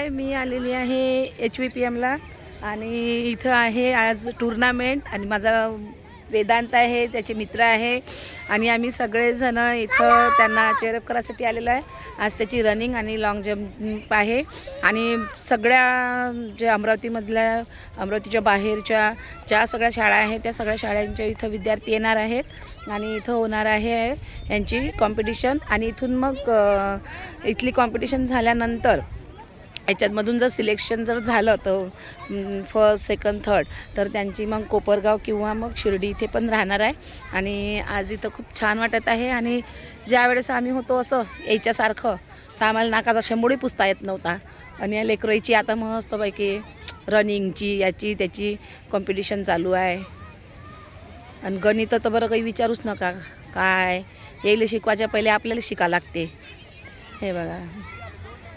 हाय मी आलेली आहे H V P एमला आणि इथं आहे आज टुर्नामेंट आणि माझा वेदांत आहे त्याचे मित्र आहे आणि आम्ही सगळेजण इथं त्यांना चेअरअप करायसाठी आलेलो आहे. आज त्याची रनिंग आणि लॉंग जम्प आहे आणि सगळ्या जे अमरावतीमधल्या अमरावतीच्या बाहेरच्या ज्या सगळ्या शाळा आहेत त्या सगळ्या शाळांच्या इथं विद्यार्थी येणार आहेत आणि इथं होणार आहे यांची कॉम्पिटिशन आणि इथून मग इथली कॉम्पिटिशन झाल्यानंतर याच्यातमधून जर सिलेक्शन जर झालं तर फर्स्ट सेकंड थर्ड तर त्यांची मग कोपरगाव किंवा मग शिर्डी इथे पण राहणार आहे. आणि आज इथं खूप छान वाटत आहे. आणि ज्या वेळेस आम्ही होतो असं याच्यासारखं तर आम्हाला नाकाचा शेंबोडी पुसता येत नव्हता. आणि या लेकराईची आता मस्तपैकी रनिंगची याची त्याची कॉम्पिटिशन चालू आहे. आणि गणित तर बरं काही विचारूच नका. काय? येईल शिकवायच्या पहिले आपल्याला शिका लागते. हे बघा.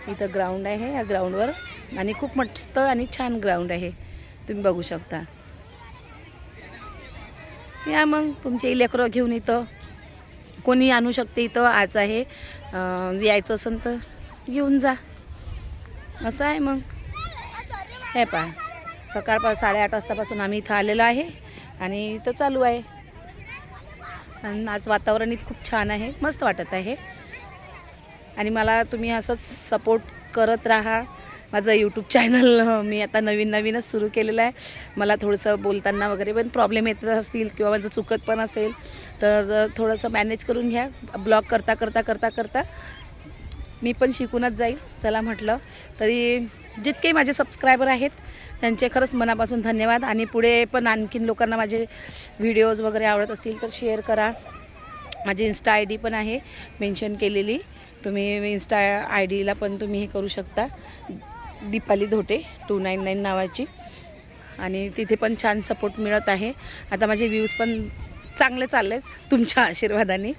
इथं ग्राउंड आहे या ग्राउंडवर आणि खूप मस्त आणि छान ग्राउंड आहे. तुम्ही बघू शकता. या मग तुमचे लेकरं घेऊन इथं. कोणी आणू शकते इथं आज आहे. यायचं असेल तर येऊन जा. असं आहे मग. हे पहा सकाळपास साडेआठ वाजतापासून आम्ही इथं आलेलो आहे. आणि इथं चालू आहे. आणि आज वातावरणही खूप छान आहे मस्त वाटत आहे. आणि मला तुम्ही असंच सपोर्ट करत राहा. माझं यूट्यूब चॅनल मी आता नवीन नवीनच सुरू केलेलं आहे. मला थोडंसं बोलताना वगैरे पण प्रॉब्लेम येत असतील किंवा माझं चुकत पण असेल तर थोडंसं मॅनेज करून घ्या. ब्लॉग करता करता करता करता मी पण शिकूनच जाईल चला म्हटलं तरी जितके माझे सबस्क्रायबर आहेत त्यांचे खरंच मनापासून धन्यवाद. आणि पुढे पण आणखीन लोकांना माझे व्हिडिओज वगैरे आवडत असतील तर शेअर करा. माझी इन्स्टा आय डी पण आहे मेन्शन केलेली. तुम्ही इन्स्टा आय डीला पण तुम्ही हे करू शकता. Deepali Dhote two nine nine नावाची. आणि तिथे पण छान सपोर्ट मिळत आहे. आता माझे व्ह्यूज पण चांगले चाललेच तुमच्या आशीर्वादाने.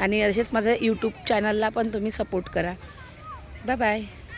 आणि असेच माझं यूट्यूब चॅनलला पण तुम्ही सपोर्ट करा. Bye bye